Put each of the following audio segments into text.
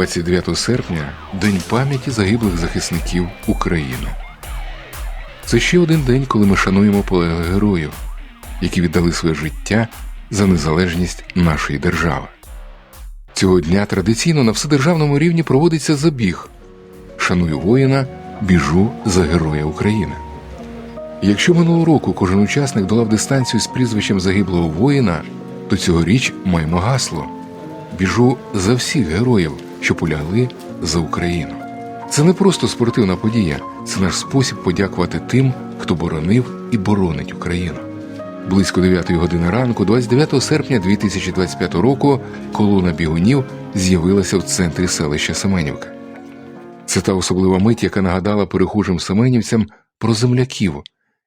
29 серпня День пам'яті загиблих захисників України. Це ще один день, коли ми шануємо полеглих героїв, які віддали своє життя за незалежність нашої держави. Цього дня традиційно на вседержавному рівні проводиться забіг Шаную воїна, біжу за героя України. Якщо минулого року кожен учасник долав дистанцію з прізвищем загиблого воїна, то цьогоріч маємо гасло Біжу за всіх героїв, що полягли за Україну. Це не просто спортивна подія, це наш спосіб подякувати тим, хто боронив і боронить Україну. Близько 9 години ранку, 29 серпня 2025 року, колона бігунів з'явилася в центрі селища Семенівка. Це та особлива мить, яка нагадала перехожим семенівцям про земляків,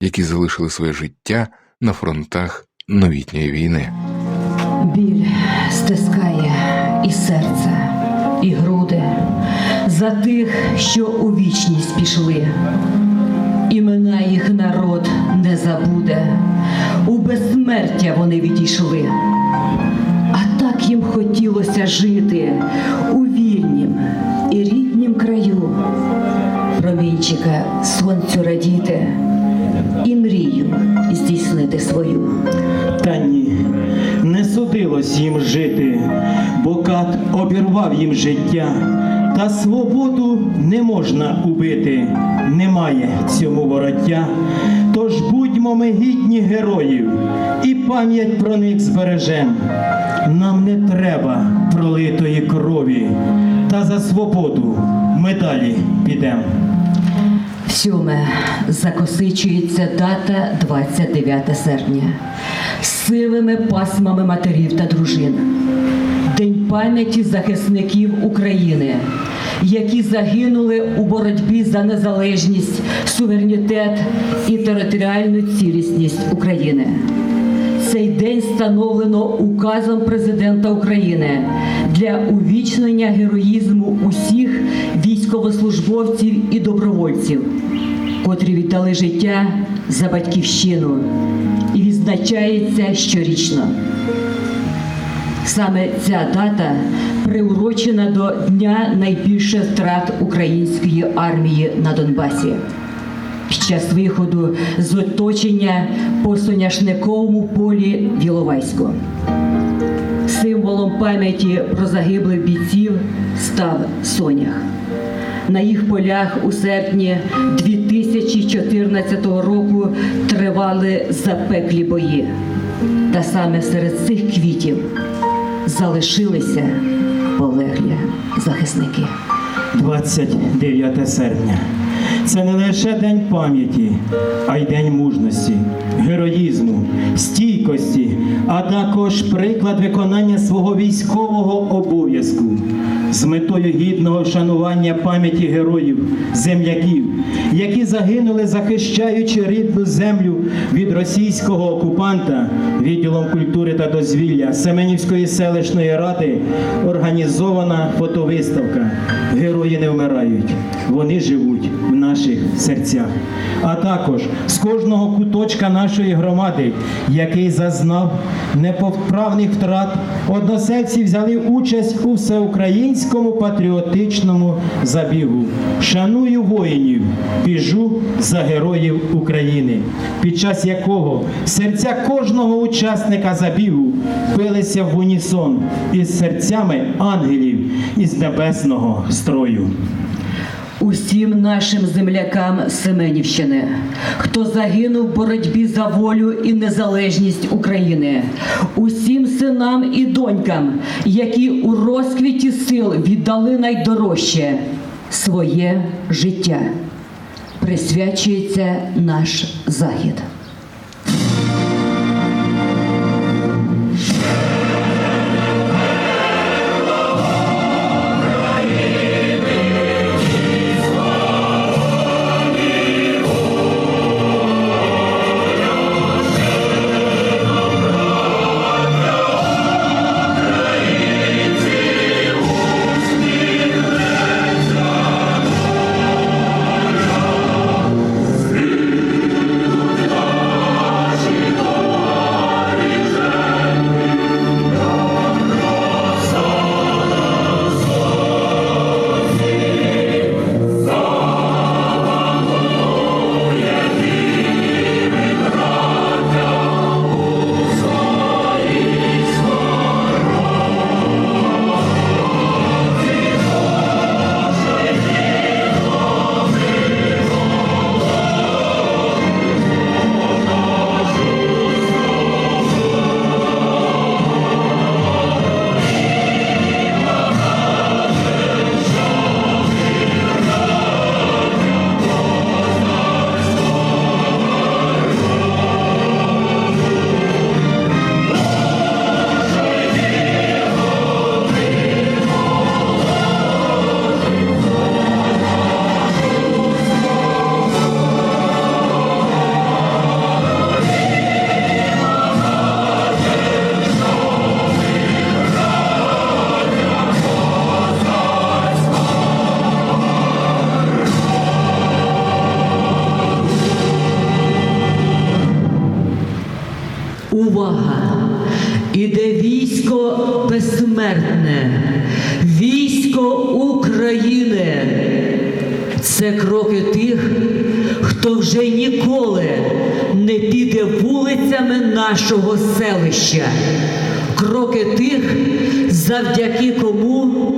які залишили своє життя на фронтах новітньої війни. Біль стискає і серце, і груди за тих, що у вічність пішли. Імена їх народ не забуде, у безсмертя вони відійшли. А так їм хотілося жити у вільнім і ріднім краю, промінчика сонцю радіти і мрію здійснити свою. Та ні, не судилось їм жити, бо кат обірвав їм життя, та свободу не можна убити, немає цьому вороття. Тож будьмо ми гідні героїв, і пам'ять про них збережем. Нам не треба пролитої крові, та за свободу ми далі підемо. Сьоме закосичується дата 29 серпня сивими пасмами матерів та дружин. День пам'яті захисників України, які загинули у боротьбі за незалежність, суверенітет і територіальну цілісність України. Цей день встановлено указом президента України для увічнення героїзму усіх військовослужбовців і добровольців, котрі віддали життя за батьківщину і відзначається щорічно. Саме ця дата приурочена до дня найбільших втрат української армії на Донбасі під час виходу з оточення по соняшниковому полі в Символом пам'яті про загиблих бійців став сонях. На їх полях у серпні 2014 року тривали запеклі бої. Та саме серед цих квітів залишилися полеглі захисники. 29 серпня. Це не лише день пам'яті, а й день мужності, героїзму, стійкості, а також приклад виконання свого військового обов'язку з метою гідного вшанування пам'яті героїв, земляків, які загинули, захищаючи рідну землю від російського окупанта, відділом культури та дозвілля Семенівської селищної ради організована фотовиставка. Герої не вмирають, вони живуть наших серцях. А також з кожного куточка нашої громади, який зазнав неповправних втрат, односельці взяли участь у всеукраїнському патріотичному забігу. Шаную воїнів, біжу за героїв України, під час якого серця кожного учасника забігу билися в унісон із серцями ангелів із небесного строю. Усім нашим землякам Семенівщини, хто загинув в боротьбі за волю і незалежність України, усім синам і донькам, які у розквіті сил віддали найдорожче своє життя, присвячується наш захід. вже ніколи не піде вулицями нашого селища, кроки тих, завдяки кому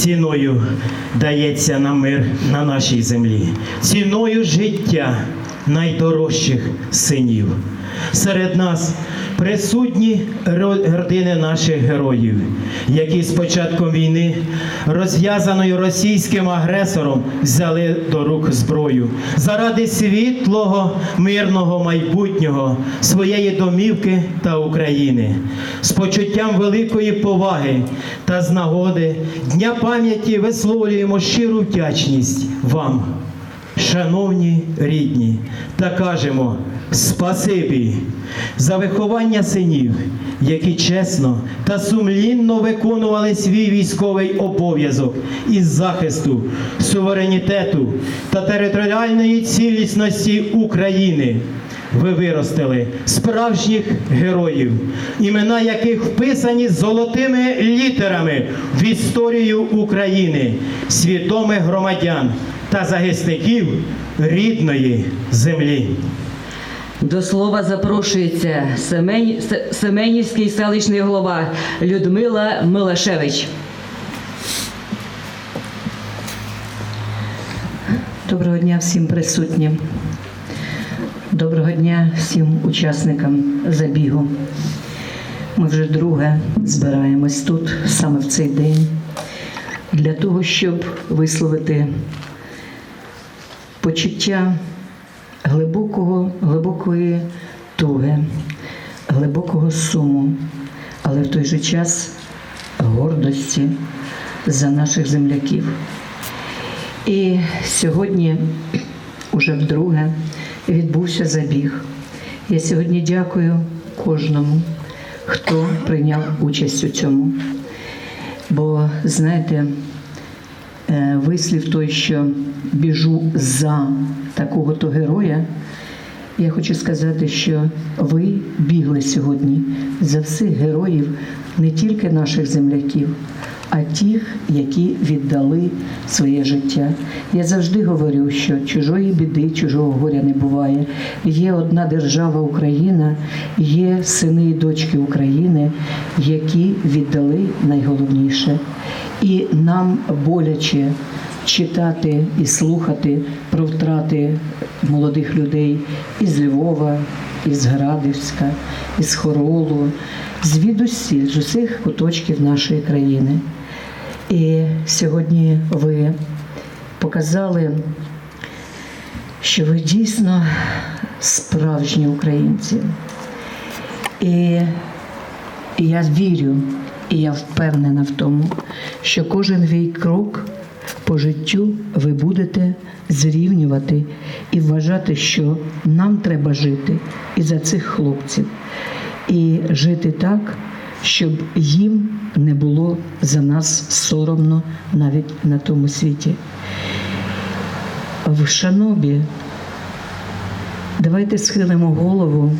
ціною дається нам мир на нашій землі, ціною життя найдорожчих синів. Серед нас присутні родини наших героїв, які з початком війни, розв'язаною російським агресором, взяли до рук зброю. Заради світлого мирного майбутнього своєї домівки та України, з почуттям великої поваги та з нагоди Дня пам'яті висловлюємо щиру вдячність вам, шановні рідні, та кажемо спасибі за виховання синів, які чесно та сумлінно виконували свій військовий обов'язок із захисту суверенітету та територіальної цілісності України. Ви виростили справжніх героїв, імена яких вписані золотими літерами в історію України, свідомих громадян та захисників рідної землі. До слова запрошується Семен... Семенівський селищний голова Людмила Милашевич. Доброго дня всім присутнім. Доброго дня всім учасникам забігу. Ми вже друге збираємось тут саме в цей день для того, щоб висловити почуття глибокого, глибокої туги, глибокого суму, але в той же час гордості за наших земляків. І сьогодні, уже вдруге, відбувся забіг. Я сьогодні дякую кожному, хто прийняв участь у цьому. Бо, знаєте, вислів той, що біжу за такого-то героя, я хочу сказати, що ви бігли сьогодні за всіх героїв, не тільки наших земляків, а тих, які віддали своє життя. Я завжди говорю, що чужої біди, чужого горя не буває. Є одна держава Україна, є сини і дочки України, які віддали найголовніше. І нам боляче читати і слухати про втрати молодих людей із Львова, із Градівська, із Хоролу, звідусі, з усіх куточків нашої країни. І сьогодні ви показали, що ви дійсно справжні українці. І і я вірю, і я впевнена в тому, що кожен свій крок по життю ви будете зрівнювати і вважати, що нам треба жити і за цих хлопців, і жити так, щоб їм не було за нас соромно навіть на тому світі. В шанобі давайте схилимо голову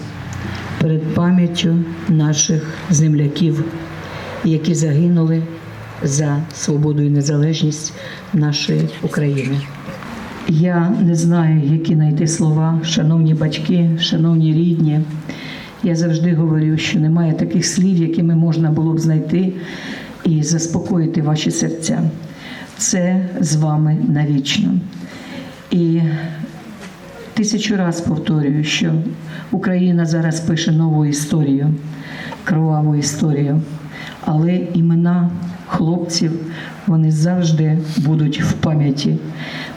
перед пам'яттю наших земляків, які загинули за свободу і незалежність нашої України. Я не знаю, які знайти слова, шановні батьки, шановні рідні. Я завжди говорю, що немає таких слів, якими можна було б знайти і заспокоїти ваші серця. Це з вами навічно. І тисячу раз повторюю, що Україна зараз пише нову історію, кроваву історію, але імена хлопців вони завжди будуть в пам'яті,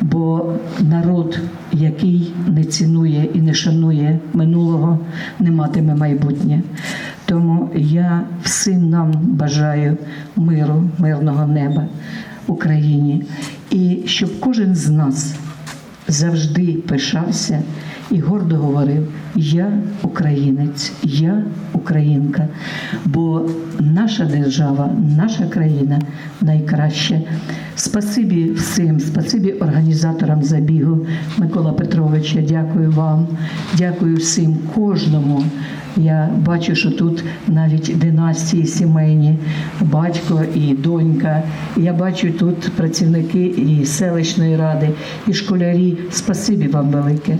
бо народ, який не цінує і не шанує минулого, не матиме майбутнє. Тому я всім нам бажаю миру, мирного неба Україні, і щоб кожен з нас завжди пишався і гордо говорив: Я українець, я українка. Бо наша держава, наша країна найкраща. Спасибі всім, спасибі організаторам забігу Микола Петрович, я дякую вам, дякую всім, кожному. Я бачу, що тут навіть династії сімейні, батько і донька. Я бачу тут працівники і селищної ради, і школярі. Спасибі вам велике.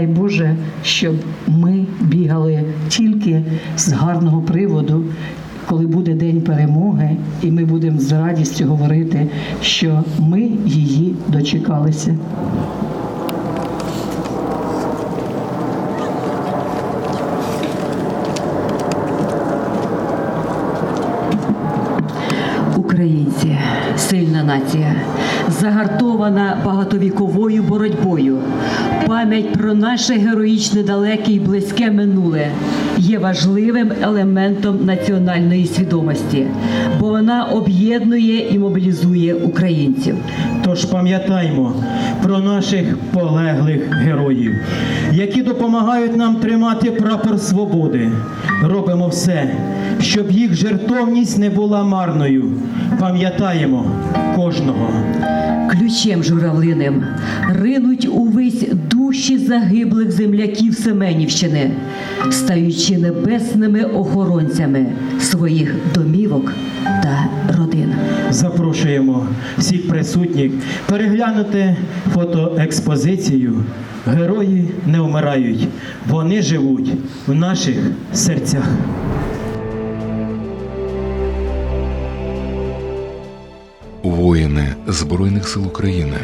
Дай Боже, щоб ми бігали тільки з гарного приводу. Коли буде день перемоги, і ми будемо з радістю говорити, що ми її дочекалися. Сильна нація, загартована багатовіковою боротьбою. Пам'ять про наше героїчне далеке і близьке минуле є важливим елементом національної свідомості, бо вона об'єднує і мобілізує українців. Тож пам'ятаймо про наших полеглих героїв, які допомагають нам тримати прапор свободи. Робимо все, щоб їх жертовність не була марною. Пам'ятаємо кожного. Ключем журавлиним ринуть увесь душі загиблих земляків Семенівщини, стаючи небесними охоронцями своїх домівок та родин. Запрошуємо всіх присутніх переглянути фотоекспозицію. Герої не вмирають, вони живуть в наших серцях. Воїни Збройних сил України,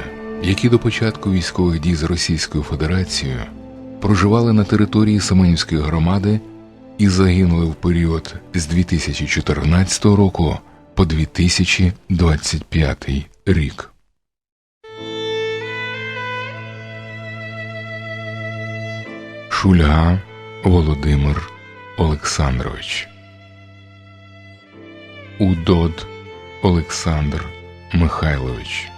які до початку військових дій з Російською Федерацією проживали на території Семенівської громади і загинули в період з 2014 року по 2025 рік. Шульга Володимир Олександрович. Удод Олександр Михайлович.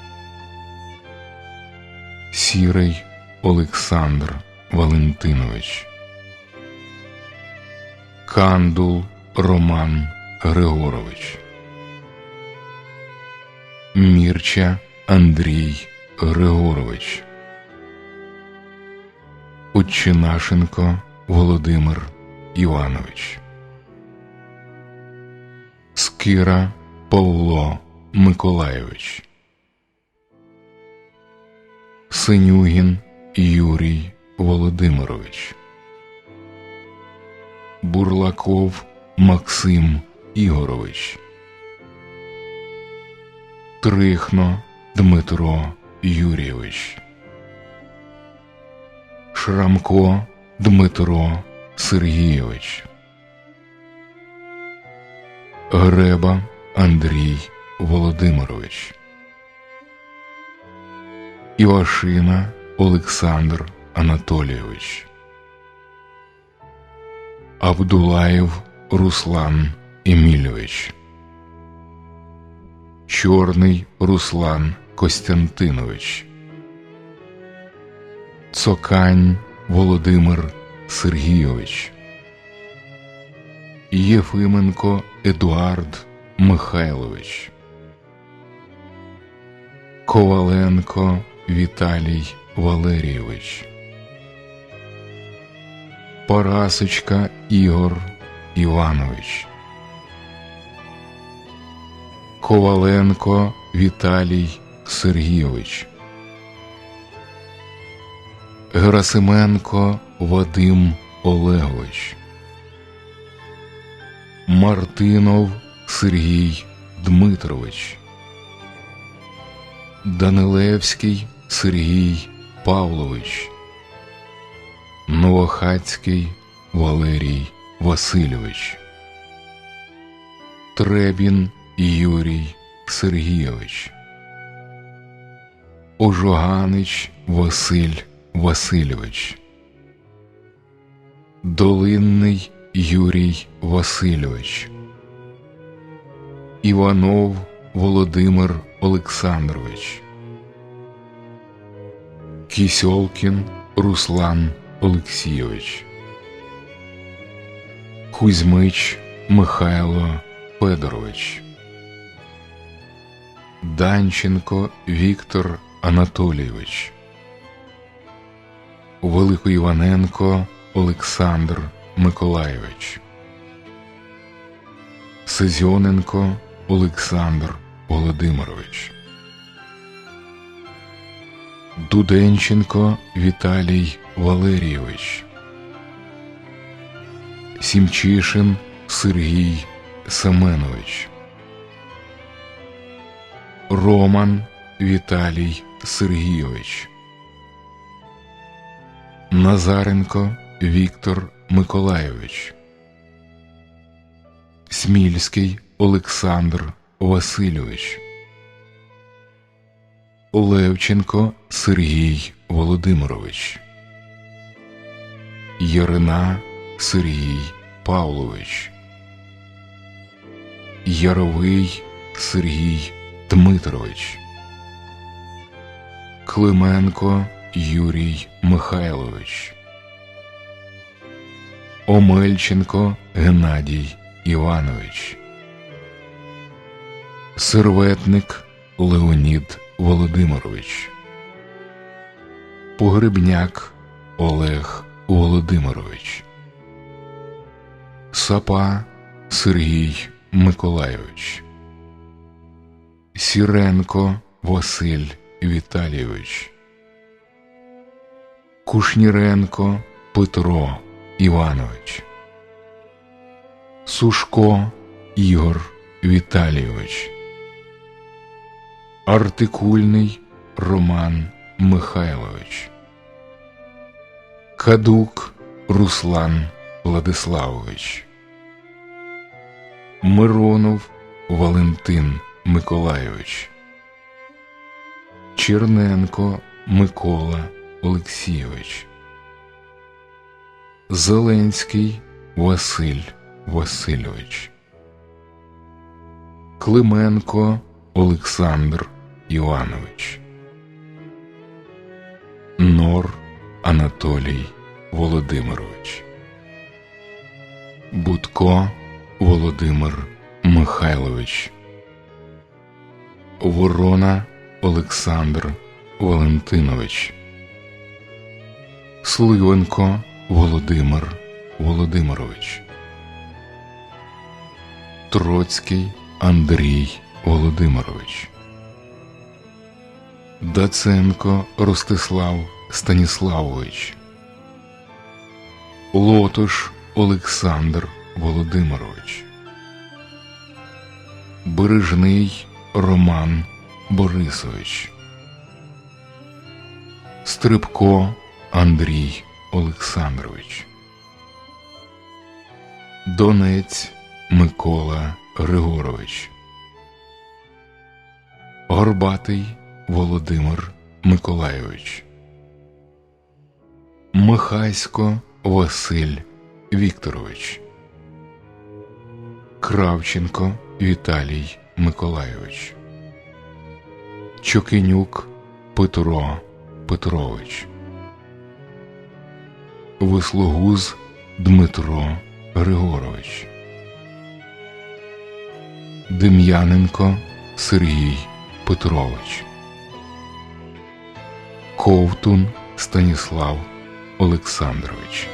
Сірий Олександр Валентинович Кандул Роман Григорович. Мірча Андрій Григорович. Учинашенко Володимир Іванович. Скира Павло Миколайович. Синюгін Юрій Володимирович Бурлаков Максим Ігорович. Трихно Дмитро Юрійович. Шрамко Дмитро Сергійович. Греба Андрій Володимирович. Івашина Олександр Анатолійович Абдулаєв Руслан Емільович. Чорний Руслан Костянтинович. Цокань Володимир Сергійович. Єфименко Едуард Михайлович. Коваленко Віталій Валерійович Парасочка Ігор Іванович. Коваленко Віталій Сергійович. Герасименко Вадим Олегович. Мартинов Сергій Дмитрович. Данилевський Сергій Павлович Новохацький Валерій Васильович. Требін Юрій Сергійович. Ожоганич Василь Васильович. Долинний Юрій Васильович. Іванов Володимир Олександрович. Кісьолкін Руслан Олексійович. Кузьмич Михайло Федорович. Данченко Віктор Анатолійович. Великоіваненко Олександр Миколайович. Сезьоненко Олександр Володимирович Дуденченко Віталій Валерійович. Сімчишин Сергій Семенович. Роман Віталій Сергійович. Назаренко Віктор Миколайович. Смільський Олександр Васильович Левченко Сергій Володимирович, Ярина Сергій Павлович, Яровий Сергій Дмитрович, Клименко Юрій Михайлович, Омельченко Геннадій Іванович, Серветник Леонід Володимирович, Погребняк Олег Володимирович, Сапа Сергій Миколайович, Сіренко Василь Віталійович, Кушніренко Петро Іванович, Сушко Ігор Віталійович, Артикульний Роман Михайлович, Кадук Руслан Владиславович, Миронов Валентин Миколайович, Черненко Микола Олексійович, Зеленський Василь Васильович, Клименко Олександр Іванович, Нор Анатолій Володимирович, Будко Володимир Михайлович, Ворона Олександр Валентинович, Сливенко Володимир Володимирович, Троцький Андрій Володимирович, Даценко Ростислав Станіславович, Лотош Олександр Володимирович, Бережний Роман Борисович, Стрибко Андрій Олександрович, Донець Микола Григорович, Горбатий Володимир Миколайович, Михайсько Василь Вікторович, Кравченко Віталій Миколайович, Чокенюк Петро Петрович, Вислогуз Дмитро Григорович, Дем'яненко Сергій Петрович, Ковтун Станіслав Олександрович.